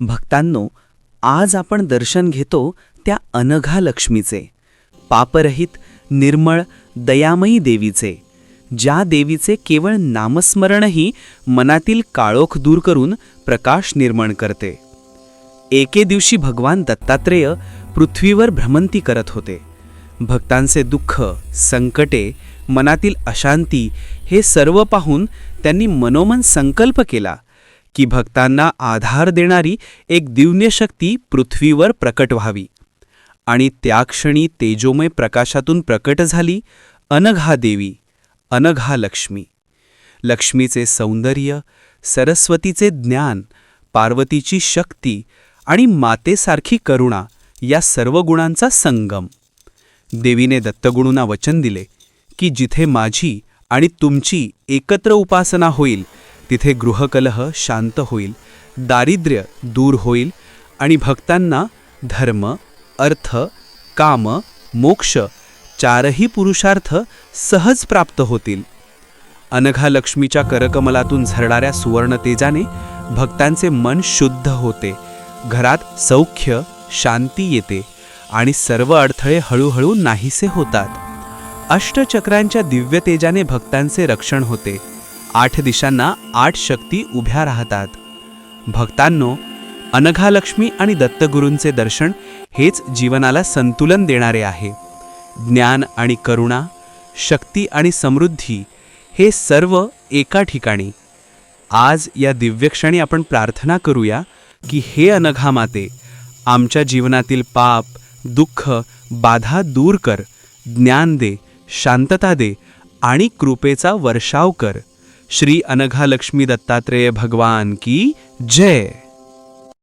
भक्तांनो आज आपण दर्शन घेतो त्या अनघा लक्ष्मीचे पापरहित निर्मळ दयामयी देवीचे ज्या देवीचे केवळ नामस्मरणही मनातील काळोख दूर करून प्रकाश निर्माण करते. एके दिवशी भगवान दत्तात्रेय पृथ्वीवर भ्रमंती करत होते. भक्तांचे दुःख संकटे मनातील अशांती हे सर्व पाहून त्यांनी मनोमन संकल्प केला. की भक्तांना आधार देणारी एक दिव्यशक्ती पृथ्वीवर प्रकट व्हावी. आणि त्या क्षणी तेजोमय प्रकाशातून प्रकट झाली अनघा देवी अनघा लक्ष्मी. लक्ष्मीचे सौंदर्य सरस्वतीचे ज्ञान पार्वतीची शक्ती आणि मातेसारखी करुणा या सर्व गुणांचा संगम. देवीने दत्तगुणूंना वचन दिले की जिथे माझी आणि तुमची एकत्र उपासना होईल तिथे गृहकलह शांत होईल दारिद्र्य दूर होईल आणि भक्तांना धर्म अर्थ काम मोक्ष चारही पुरुषार्थ सहज प्राप्त होतील. अनघा लक्ष्मीच्या करकमलातून झरणाऱ्या सुवर्ण तेजाने भक्तांचे मन शुद्ध होते घरात सौख्य शांती येते आणि सर्व अडथळे हळूहळू नाहीसे होतात. अष्टचक्रांच्या दिव्य तेजाने भक्तांचे रक्षण होते. आठ दिशांना आठ शक्ती उभ्या राहतात. भक्तांनो अनघालक्ष्मी आणि दत्तगुरूंचे दर्शन हेच जीवनाला संतुलन देणारे आहे. ज्ञान आणि करुणा शक्ती आणि समृद्धी हे सर्व एका ठिकाणी. आज या दिव्यक्षणी आपण प्रार्थना करूया की हे अनघा माते आमच्या जीवनातील पाप दुःख बाधा दूर कर ज्ञान दे शांतता दे आणि कृपेचा वर्षाव कर. श्री अनघा लक्ष्मी दत्तात्रेय भगवान की जय।